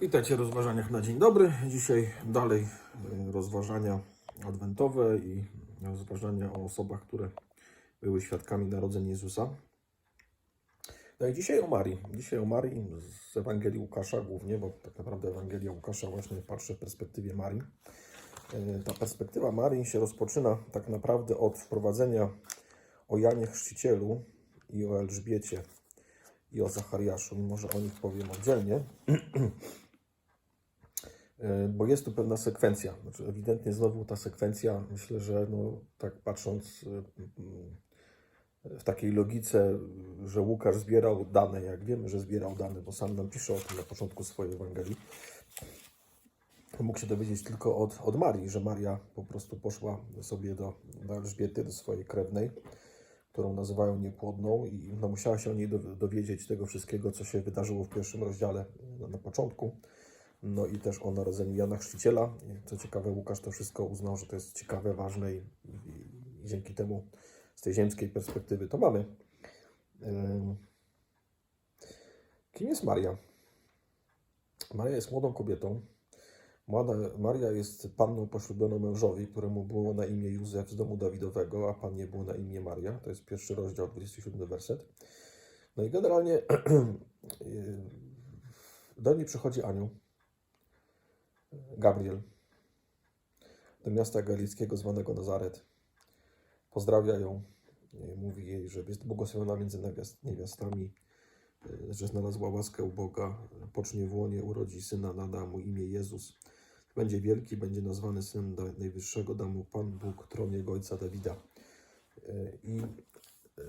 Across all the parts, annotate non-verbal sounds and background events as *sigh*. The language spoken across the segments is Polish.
Witajcie w rozważaniach na dzień dobry. Dzisiaj dalej y, rozważania adwentowe i rozważania o osobach, które były świadkami narodzenia Jezusa. No i dzisiaj o Marii. Dzisiaj o Marii z Ewangelii Łukasza głównie, bo tak naprawdę Ewangelia Łukasza właśnie patrzy w perspektywie Marii. Y, Ta perspektywa Marii się rozpoczyna tak naprawdę od wprowadzenia o Janie Chrzcicielu i o Elżbiecie i o Zachariaszu, mimo że o nich powiem oddzielnie. *clears throat* E, bo jest tu pewna sekwencja. Znaczy, ewidentnie znowu ta sekwencja, myślę, że no, tak patrząc e, mm, w takiej logice, że Łukasz zbierał dane, jak wiemy, że zbierał dane, bo sam nam pisze o tym na początku swojej Ewangelii, mógł się dowiedzieć tylko od, od Marii, że Maria po prostu poszła sobie do, do Elżbiety, do swojej krewnej, którą nazywają niepłodną i no, musiała się o niej dow- dowiedzieć tego wszystkiego, co się wydarzyło w pierwszym rozdziale na początku. No i też o narodzeniu Jana Chrzciciela. Co ciekawe, Łukasz to wszystko uznał, że to jest ciekawe, ważne i, i, i dzięki temu z tej ziemskiej perspektywy to mamy. Kim jest Maria? Maria jest młodą kobietą. Młoda Maria jest panną poślubioną mężowi, któremu było na imię Józef z domu Dawidowego, a pannie było na imię Maria. To jest pierwszy rozdział, 27 werset. No i generalnie *clears throat* do niej przychodzi anioł. Gabriel do miasta galickiego zwanego Nazaret. Pozdrawia ją, e, mówi jej, że jest błogosławiona między niewiast- niewiastami, e, że znalazła łaskę u Boga, pocznie w łonie, urodzi syna, nada mu imię Jezus. Będzie wielki, będzie nazwany synem Najwyższego, da mu Pan Bóg, tron jego ojca Dawida. E, I e,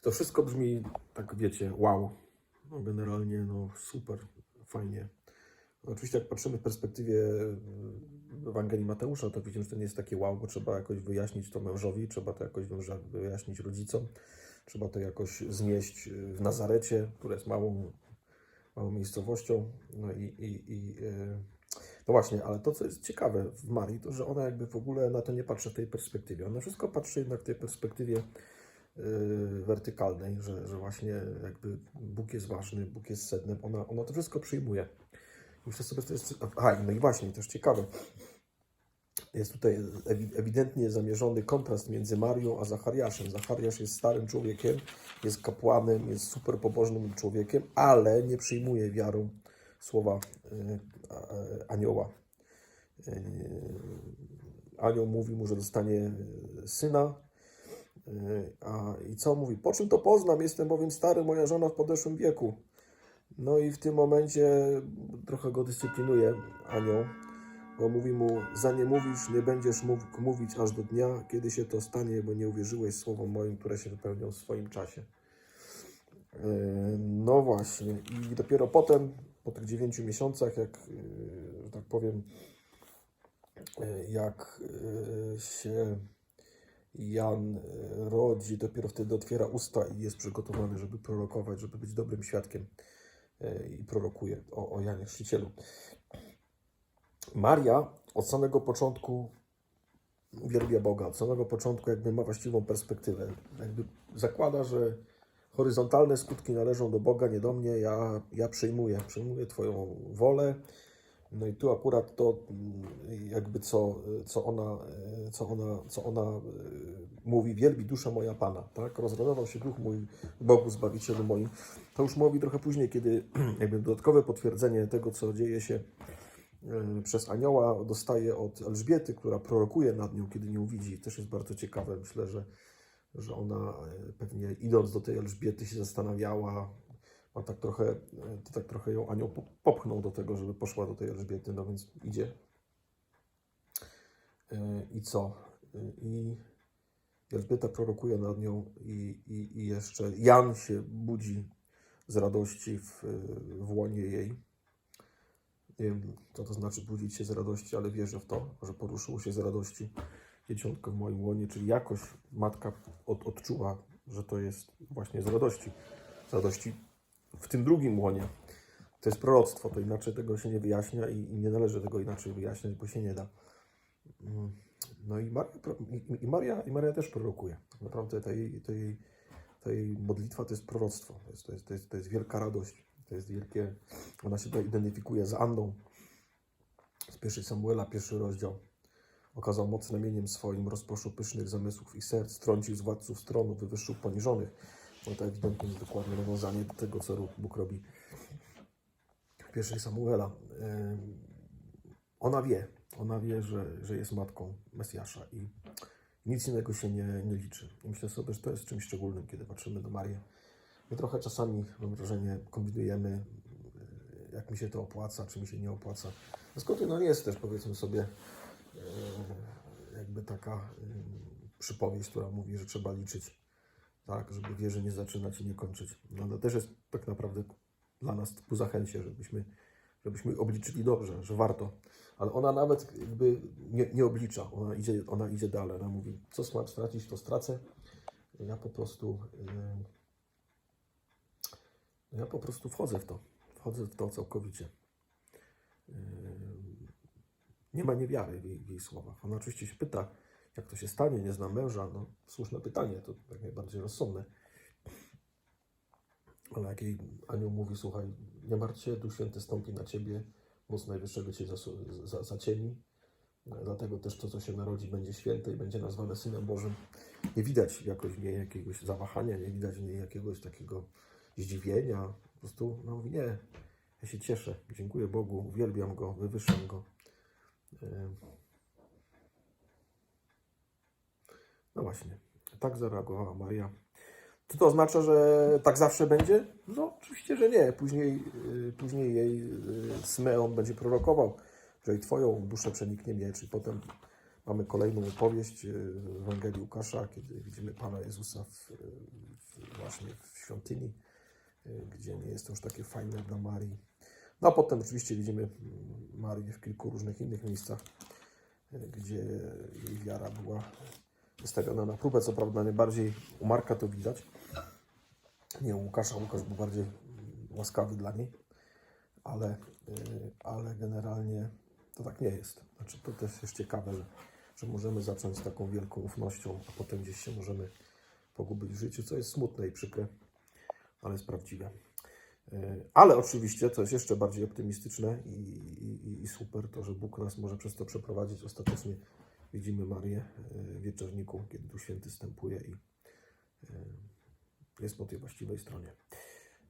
to wszystko brzmi, tak wiecie, wow. No generalnie, no super, fajnie. Oczywiście jak patrzymy w perspektywie y, Ewangelii Mateusza, to widzimy, że to nie jest takie wow, bo trzeba jakoś wyjaśnić to mężowi, trzeba to jakoś wyja- wyjaśnić rodzicom, trzeba to jakoś zmieść y, w Nazarecie, które jest małą, małą miejscowością. No i, i, i y, no właśnie, ale to, co jest ciekawe w Marii, to że ona jakby w ogóle na to nie patrzy w tej perspektywie. Ona wszystko patrzy jednak w tej perspektywie wertykalnej, że, że właśnie jakby Bóg jest ważny, Bóg jest sednem, ona, ona to wszystko przyjmuje. Myślę sobie, że to jest. Aha, no i właśnie, też ciekawe. Jest tutaj ewi- ewidentnie zamierzony kontrast między Marią a Zachariaszem. Zachariasz jest starym człowiekiem, jest kapłanem, jest super pobożnym człowiekiem, ale nie przyjmuje wiarą słowa y, anioła. Y, Anioł mówi mu, że dostanie y, syna, y, a i co mówi? Po czym to poznam? Jestem bowiem stary, moja żona w podeszłym wieku. No i w tym momencie trochę go dyscyplinuje anioł, bo mówi mu, za nie mówisz, nie będziesz mógł mówić aż do dnia, kiedy się to stanie, bo nie uwierzyłeś słowom moim, które się wypełnią w swoim czasie. Yy, No właśnie, i dopiero potem, po tych dziewięciu miesiącach, jak, yy, że tak powiem, jak się Jan yy, rodzi, dopiero wtedy otwiera usta i jest przygotowany, żeby prorokować, żeby być dobrym świadkiem e, i prorokuje o, o Janie Chrzcicielu. Maria od samego początku uwielbia Boga, od samego początku jakby ma właściwą perspektywę. Jakby zakłada, że horyzontalne skutki należą do Boga, nie do mnie, ja, ja przyjmuję, przyjmuję Twoją wolę. No i tu akurat to mm, jakby co, co ona, co ona, co ona e, mówi, wielbi dusza moja Pana, tak? Rozradował się duch mój Bogu, Zbawicielu moim. To już mówi trochę później, kiedy *clears throat* jakby dodatkowe potwierdzenie tego, co dzieje się e, przez anioła, dostaje od Elżbiety, która prorokuje nad nią, kiedy ją widzi. Też jest bardzo ciekawe. Myślę, że, że ona e, pewnie idąc do tej Elżbiety się zastanawiała, a tak trochę, tak trochę ją anioł po- popchnął do tego, żeby poszła do tej Elżbiety, no więc idzie. E, I co? E, I Elżbieta prorokuje nad nią i, i, i jeszcze Jan się budzi z radości w, w łonie jej. Nie wiem, co to znaczy budzić się z radości, ale wierzę w to, że poruszyło się z radości dzieciątko w moim łonie, czyli jakoś matka od, odczuła, że to jest właśnie z radości. Z radości w tym drugim łonie. To jest proroctwo, to inaczej tego się nie wyjaśnia i, i nie należy tego inaczej wyjaśniać, bo się nie da. No i Maria, i, Maria, i Maria też prorokuje. Naprawdę ta jej, ta jej, ta jej modlitwa to jest proroctwo, to jest, to jest, to jest, to jest wielka radość. To jest wielkie, ona się tutaj identyfikuje z Anną z pierwszej Samuela, pierwszy rozdział. Okazał moc ramieniem swoim, rozproszył pysznych zamysłów i serc, trącił z władców stronu, wywyższył poniżonych. No to ewidentnie jest dokładnie nawiązanie do tego, co Bóg robi w pierwszej Samuela. Ona wie, ona wie, że, że jest matką Mesjasza i nic innego się nie, nie liczy. I myślę sobie, że to jest czymś szczególnym, kiedy patrzymy do Marii. My trochę czasami, mam wrażenie, kombinujemy, y, jak mi się to opłaca, czy mi się nie opłaca. No skąd no jest też, powiedzmy sobie, y, jakby taka y, przypowieść, która mówi, że trzeba liczyć, tak, żeby wierzy nie zaczynać i nie kończyć. No to też jest tak naprawdę dla nas ku zachęcie, żebyśmy, żebyśmy obliczyli dobrze, że warto. Ale ona nawet jakby nie, nie oblicza, ona idzie, ona idzie dalej. Ona mówi, co smacz stracić, to stracę. Ja po prostu yy, ja po prostu wchodzę w to. Wchodzę w to całkowicie. Yy, nie ma niewiary w jej, w jej słowach. Ona oczywiście się pyta, jak to się stanie, nie zna męża. No, słuszne pytanie, to jak najbardziej rozsądne. Ale jak jej anioł mówi, słuchaj, nie martw się, Duch Święty stąpi na ciebie, moc Najwyższego cię zacieni. Dlatego też to, co się narodzi, będzie święte i będzie nazwane Synem Bożym. Nie widać jakoś w niej jakiegoś zawahania, nie widać w niej jakiegoś takiego zdziwienia. Po prostu, no mówi, nie, ja się cieszę, dziękuję Bogu, uwielbiam Go, wywyższam Go. Ym. No właśnie, tak zareagowała Maria. Czy to oznacza, że tak zawsze będzie? No, oczywiście, że nie. Później, y, później jej y, Symeon będzie prorokował, że i Twoją duszę przeniknie miecz. I potem mamy kolejną opowieść y, w Ewangelii Łukasza, kiedy widzimy Pana Jezusa w, w, właśnie w świątyni, gdzie nie jest to już takie fajne dla Marii. No a potem oczywiście widzimy mm, Marię w kilku różnych innych miejscach, gdzie jej wiara była wystawiona na próbę. Co prawda najbardziej u Marka to widać, nie u Łukasza. Łukasz był bardziej łaskawy dla niej, ale, y, ale generalnie to tak nie jest. Znaczy, to też jest ciekawe, że, że możemy zacząć z taką wielką ufnością, a potem gdzieś się możemy pogubić w życiu, co jest smutne i przykre, ale jest prawdziwe. Y, Ale oczywiście to jest jeszcze bardziej optymistyczne i, i, i super to, że Bóg nas może przez to przeprowadzić. Ostatecznie widzimy Marię y, w wieczorniku, kiedy Duch Święty stępuje i y, jest po tej właściwej stronie.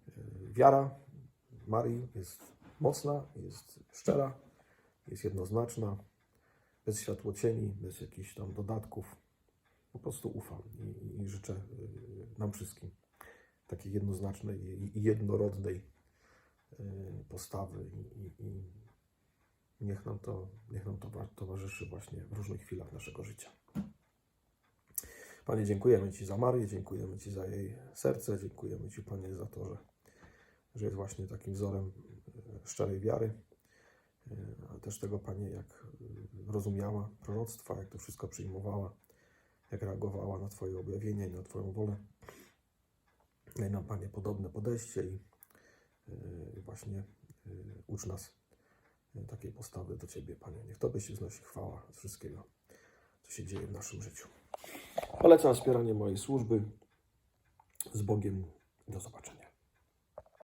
Y, Wiara Marii jest mocna, jest szczera, jest jednoznaczna, bez światłocieni, bez jakichś tam dodatków. Po prostu ufam i, i życzę nam wszystkim takiej jednoznacznej i jednorodnej postawy i, i niech nam to, niech nam to wa- towarzyszy właśnie w różnych chwilach naszego życia. Panie, dziękujemy Ci za Marię, dziękujemy Ci za jej serce, dziękujemy Ci, Panie, za to, że, że jest właśnie takim wzorem y, szczerej wiary, ale też tego, Panie, jak y, rozumiała proroctwa, jak to wszystko przyjmowała, jak reagowała na Twoje objawienie i na Twoją wolę. Daj nam, Panie, podobne podejście i y, właśnie ucz nas takiej postawy do Ciebie, Panie. Niech Tobie się wznosi chwała z wszystkiego, co się dzieje w naszym życiu. Polecam wspieranie mojej służby. Z Bogiem. Do zobaczenia.